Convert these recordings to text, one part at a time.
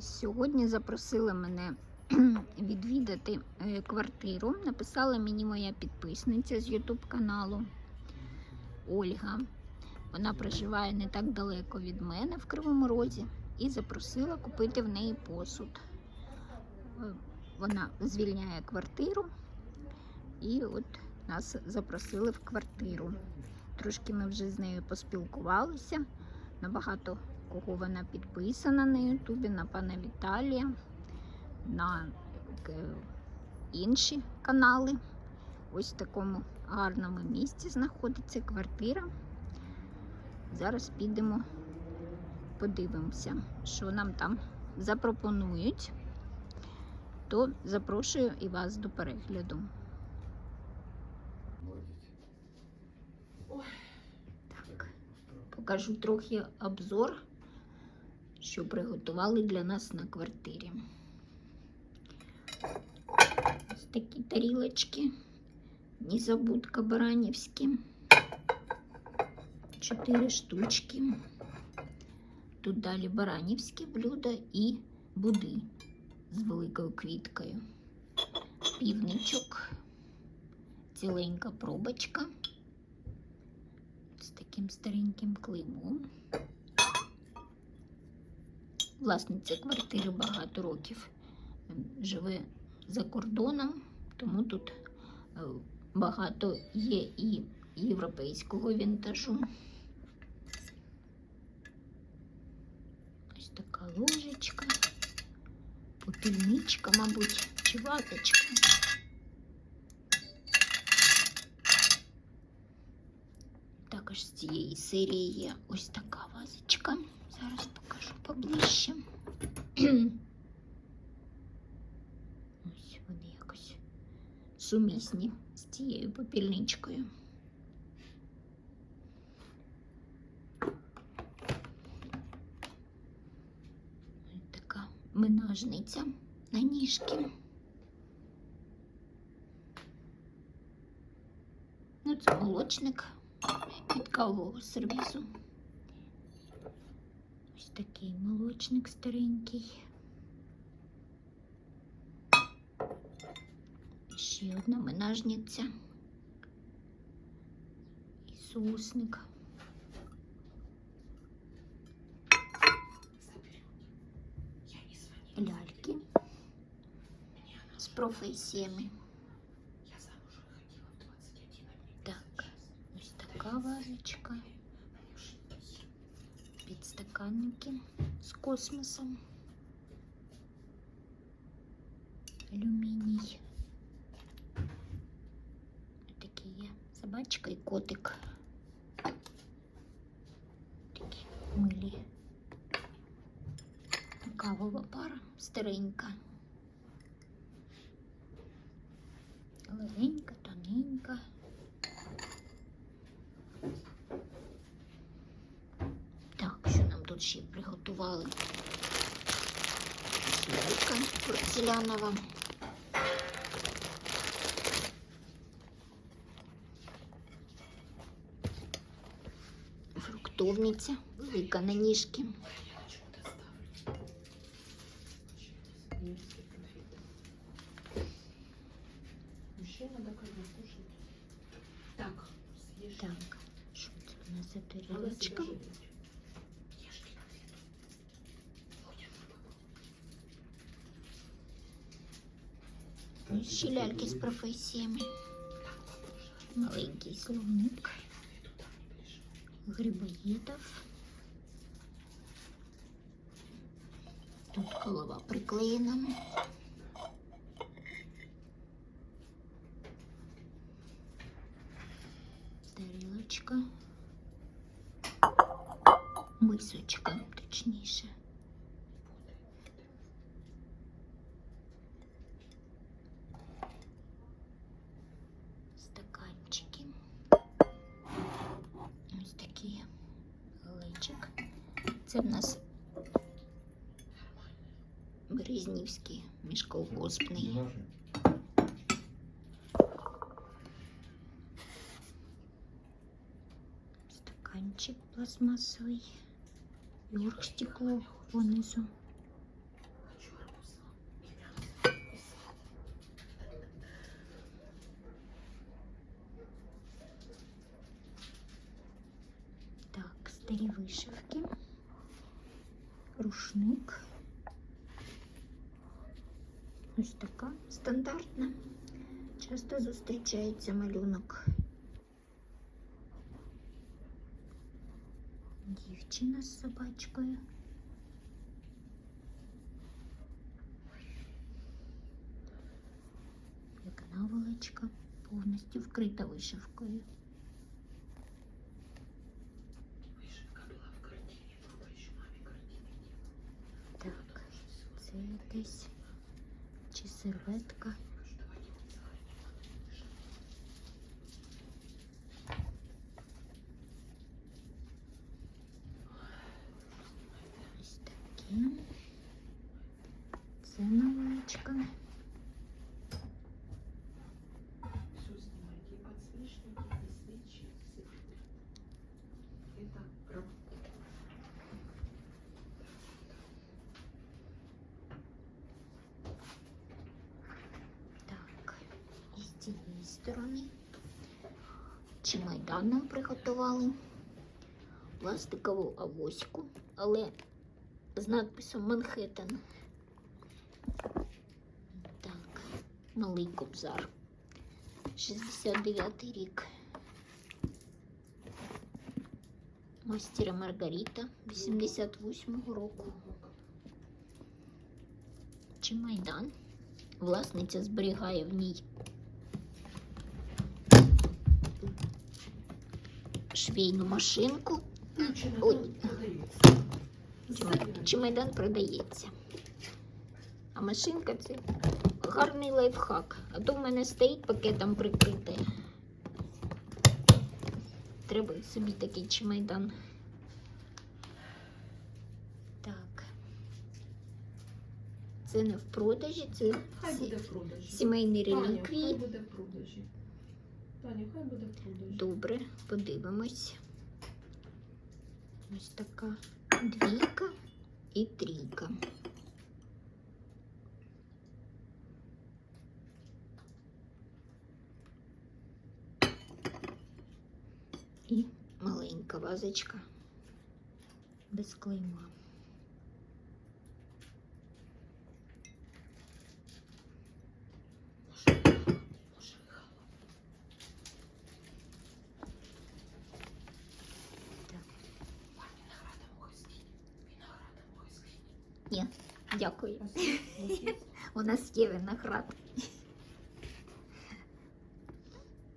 Сьогодні запросили мене відвідати е, квартиру. Написала мені моя підписниця з YouTube каналу Ольга. Вона проживає не так далеко від мене в Кривому Розі і запросила купити в неї посуд. Е, Вона звільняє квартиру і от нас запросили в квартиру. Трошки ми вже з нею поспілкувалися. Набагато кого вона підписана на Ютубі, на пана Віталія, на е, інші канали. Ось в такому гарному місці знаходиться квартира. Зараз підемо, подивимося, що нам там запропонують. То запрошую і вас до перегляду. Так, покажу трохи обзор, що приготували для нас на квартирі. Ось такі тарілочки, незабудка баранівські. Чотири штучки. Тут далі баранівські блюда і буди з великою квіткою. Півничок, ціленька пробочка з таким стареньким клеймом. Власниця квартири багато років ем, живе за кордоном, тому тут е, багато є і європейського вінтажу. Ось така ложечка, попільничка, мабуть, чи ваточка. Також з цієї серії є ось така вазочка. Зараз покажу поближче. Ось вони якось сумісні з цією попільничкою. Така минажниця на ніжки. Ну, це молочник від кавового сервізу. Ось такий молочник старенький. Ще одна менажниця. І соусник. Ляльки з професіями. Так, ось така вазочка. Підстаканники з космосом. Алюміній. Такі є собачка і котик. Такі милі. Кавова пара старенька. Селянова. Фруктовница, Вика на нишке. Так, так, что у нас эта тарелочка? Ще ляльки з професіями. Маленький словник Конфету там не пришел. грибоїдів. Тут голова приклеєна. Тарілочка. Мисочка, точніше. Березнівський міжколгоспний. Стаканчик пластмасовий. І оргстекло понизу. стандартна. Часто зустрічається малюнок. Дівчина з собачкою. Як наволочка повністю вкрита вишивкою. Вышивка была в картине. Папа еще маме картины делал. Так, це якась чи серветка. Сторони. Чи майдан нам приготували пластикову авоську, але з надписом Манхеттен. Так, малий кобзар. 69 рік. Мастера Маргарита 88-го року. Чи майдан? Власниця зберігає в ній швейну машинку. Ой. майдан продається? А машинка це гарний лайфхак. А то в мене стоїть пакетом прикрите. Треба собі такий чемайдан. Так. Це не в продажі, це Хай буде в продажі. сімейні Таня, хай буде в продажі. Таня, хай буде в. Добре, подивимось. Ось така двійка і трійка. І маленька вазочка без клейма. Дякую. У нас є виноград.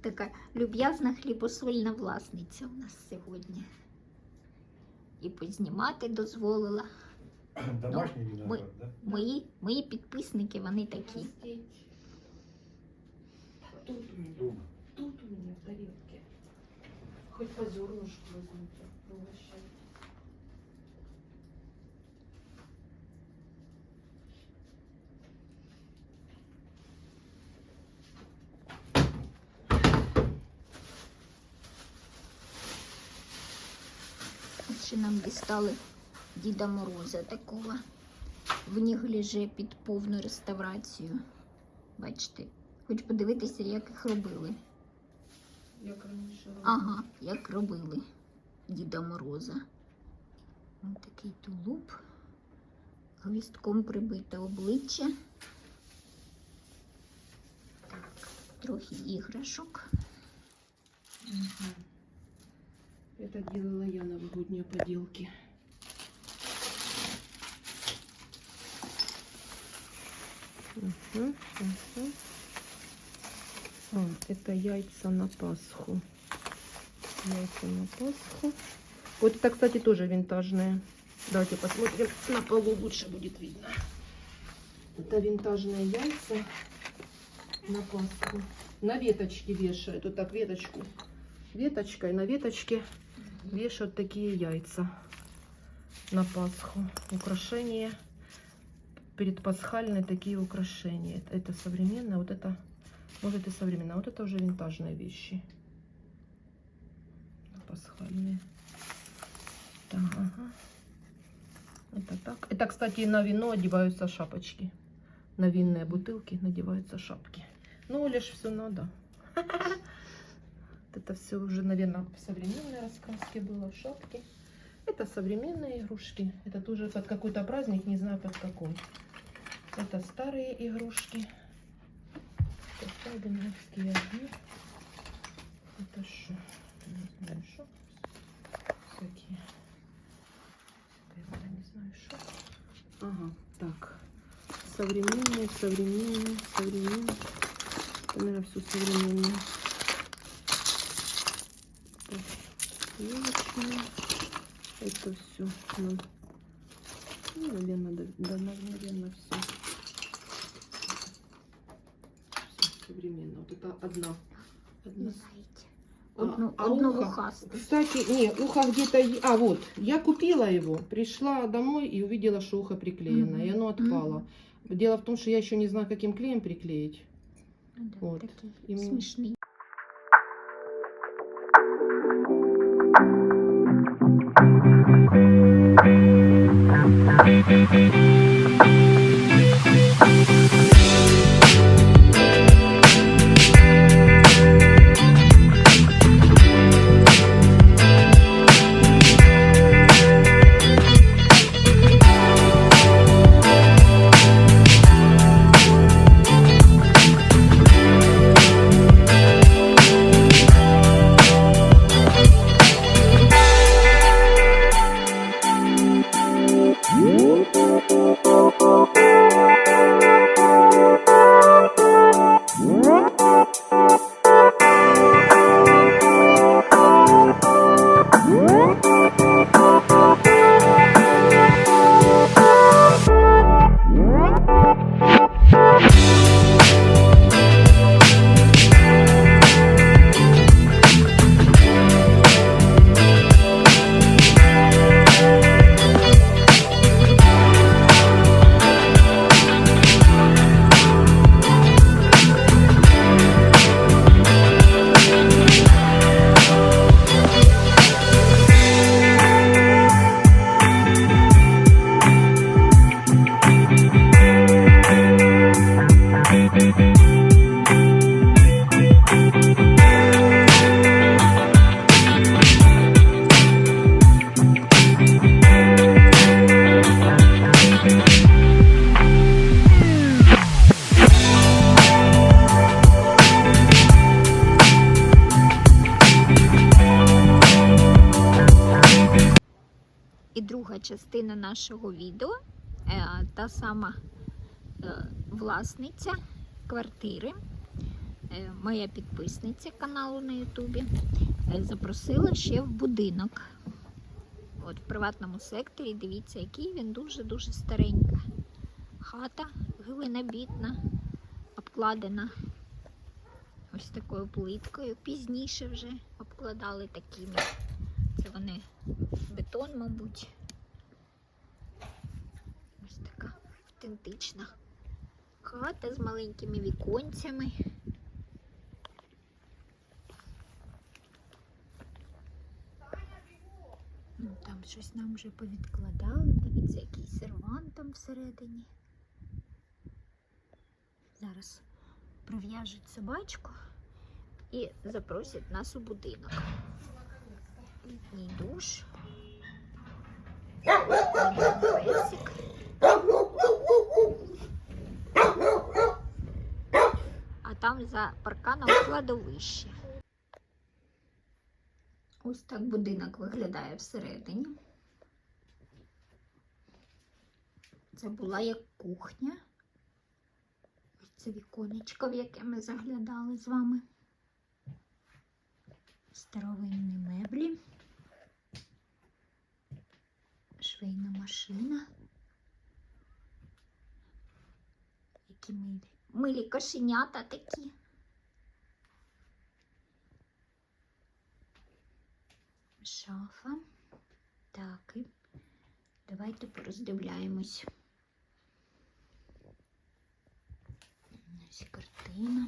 Така люб'язна хлібосольна власниця у нас сьогодні. І познімати дозволила. Домашний виноград, да? Мої, мої підписники, вони такі. Тут у. Дома. Тут у меня в тарелке. Хоть по зернышку возьмите. Ще нам дістали Діда Мороза такого. В негліже під повну реставрацію. Бачите, хоч подивитися, як їх робили. Як раніше. Ага, як робили Діда Мороза. Ось такий тулуб. Гвістком прибите обличчя. Так, трохи іграшок. Мгм. Это делала я новогодние поделки. Мгм, мгм. А, это яйца на Пасху. Яйца на Пасху. Вот это, кстати, тоже винтажные. Давайте посмотрим. На полу лучше будет видно. Это винтажные яйца на Пасху. На веточке вешают. Вот так веточку. Веточкой на веточке вешают такие яйца на Пасху. Украшения. Предпасхальные такие украшения. Это, современное, вот это, может и современное. А вот это уже винтажные вещи. Пасхальные. Так, ага. Это так. Это, кстати, на вино одеваются шапочки. На винные бутылки надеваются шапки. Ну, лишь все надо. Это все уже, наверное, в современной раскраске было. Шапки. Это современные игрушки. Это тоже под какой-то праздник, не знаю под какой. Это старые игрушки. Это сталбинговские огни. Это что? Не знаю, что. Всякие. Это не знаю, что. Ага, так. Современные, современные, современные. Это, наверное, все современное. Так, елочные. Это все. Ну, ну, наверное, да, да, наверное, все. Все современно. Вот это одна. одна. Знаєте. А, Одну, а одну ухо? вухасту. Кстати, не, ухо где-то... е- А, вот, я купила его, пришла домой и увидела, что ухо приклеено, Мгм. и оно отпало. Дело в том, что я еще не знаю, каким клеем приклеить. Ну, да, От. Такий І мені- смішний. Нашого відео, е, та сама е, власниця квартири, е, моя підписниця каналу на Ютубі, запросила ще в будинок. От в приватному секторі, дивіться, який він дуже-дуже старенька. Хата глинобітна, обкладена ось такою плиткою. Пізніше вже обкладали такими. Це вони бетон, мабуть. Ось така автентична хата з маленькими віконцями. Ну, там щось нам вже повідкладали. Дивіться, який сервант там всередині. Зараз прив'яжуть собачку і запросять нас у будинок. Літній душ. Песик. А там за парканом кладовище. Ось так будинок виглядає всередині. Це була як кухня. Ось це віконечко, в яке ми заглядали з вами. Старовинні меблі. Швейна машина. Які милі. Милі кошенята такі. Шафа. Так, і давайте пороздивляємось. Ось картина.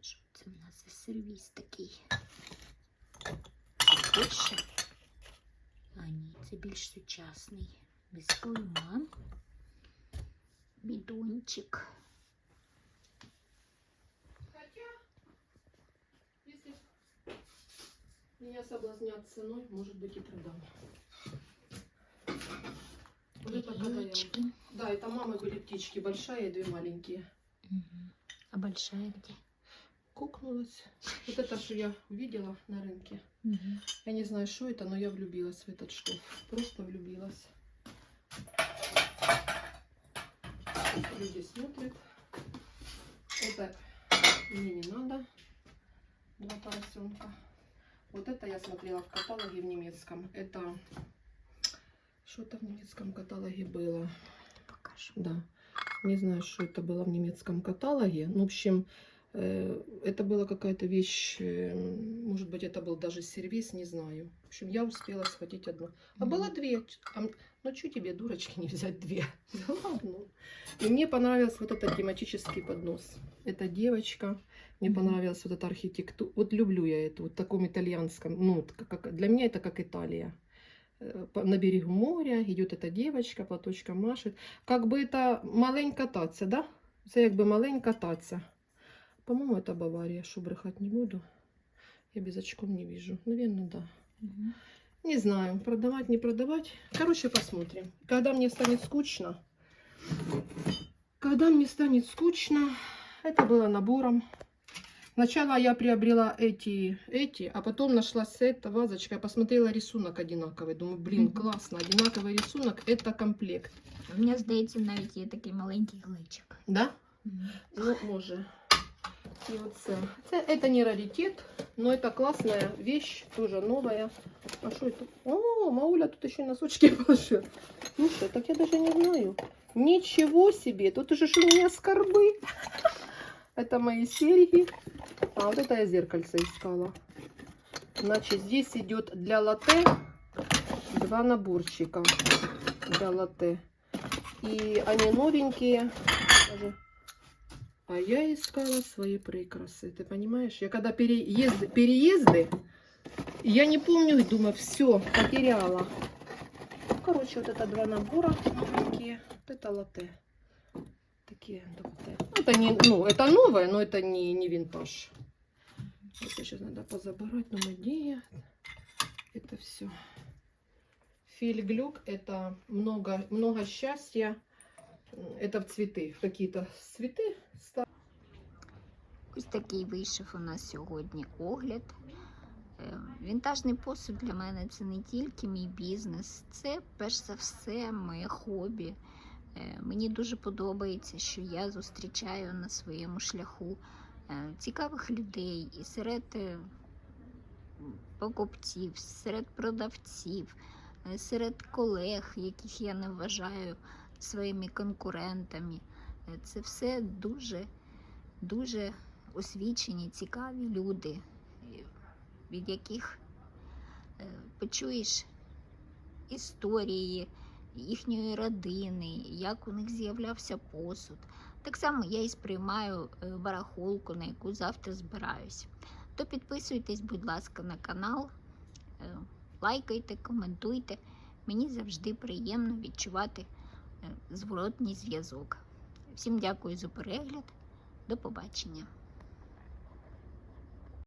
Що це в нас за сервіс такий? Більше? А ні, це більш сучасний. Без клейма. Бідончик. Хотя, если Меня соблазнят ценой, может быть, и продам. Вот это когда я- Птички. Да, это мамы были птички, большая и две маленькие. Мгм. А большая где? Кукнулась. Вот это, что я увидела на рынке. Мгм. Я не знаю, что это, но я влюбилась в этот шкаф. Просто влюбилась. Люди смотрят. Это мне не надо. Два поросенка. Вот это я смотрела в каталоге в немецком. Это что-то в немецком каталоге было. Покажу. Да. Не знаю, что это было в немецком каталоге. Ну, в общем, это была какая-то вещь, э, может быть, это был даже сервис, не знаю. В общем, я успела схватить одну. А было две. Ну, что тебе, дурочки, не взять две? Взяла одну. И мне понравился вот этот тематический поднос. Эта девочка. Мне понравилась вот эта архитектура. Вот люблю я эту, вот в таком итальянском. Ну, как- как- для меня это как Италия. Э, На берегу моря идет эта девочка, платочком машет. Как би це маленька таця, да? Це якби маленька таця. По-моему, это Бавария, что брехать не буду. Я без очком не вижу. Наверное, да. Мгм. Не знаю, продавать, не продавать. Короче, посмотрим. Когда мне станет скучно, когда мне станет скучно, это было набором. Сначала я приобрела эти, эти, а потом нашла сет, вазочка, я посмотрела рисунок одинаковый. Думаю, блин, Мгм. классно, одинаковый рисунок, это комплект. У мене, здається, навіть є такий маленький глечик. Да? Мгм. Ну, може. І оце. Це, это не раритет, но это классная вещь, тоже новая. А что это? О, Мауля тут еще и носочки положил. Ну что, так я даже не знаю. Ничего себе, тут уже у меня скорбы. Это мои серьги. А, вот это я зеркальце искала. Значит, здесь идет для латте два наборчика для латте. И они новенькие. А я искала свои прикрасы. Ты понимаешь? Я когда переезды, переезды, я не помню, думаю, все, потеряла. Ну, Короче, вот это два набора такие. Вот это латте. Такие латте. Ну, Это не, ну, это новое, но это не, не винтаж. Это сейчас надо позабирать, но где это все. Фильглюк это много, много счастья. Это в цветы, в какие-то цветы. ста- Ось такий вийшов у нас сьогодні огляд. Е, Вінтажний посуд для мене це не тільки мій бізнес, це перш за все моє хобі. Е, Мені дуже подобається, що я зустрічаю на своєму шляху е, цікавих людей і серед е, покупців, серед продавців, е, серед колег, яких я не вважаю своїми конкурентами. Е, Це все дуже, дуже освічені, цікаві люди, від яких е, почуєш історії їхньої родини, як у них з'являвся посуд. Так само я і сприймаю е, барахолку, на яку завтра збираюсь. То підписуйтесь, будь ласка, на канал, лайкайте, коментуйте. Мені завжди приємно відчувати зворотній зв'язок. Всім дякую за перегляд. До побачення.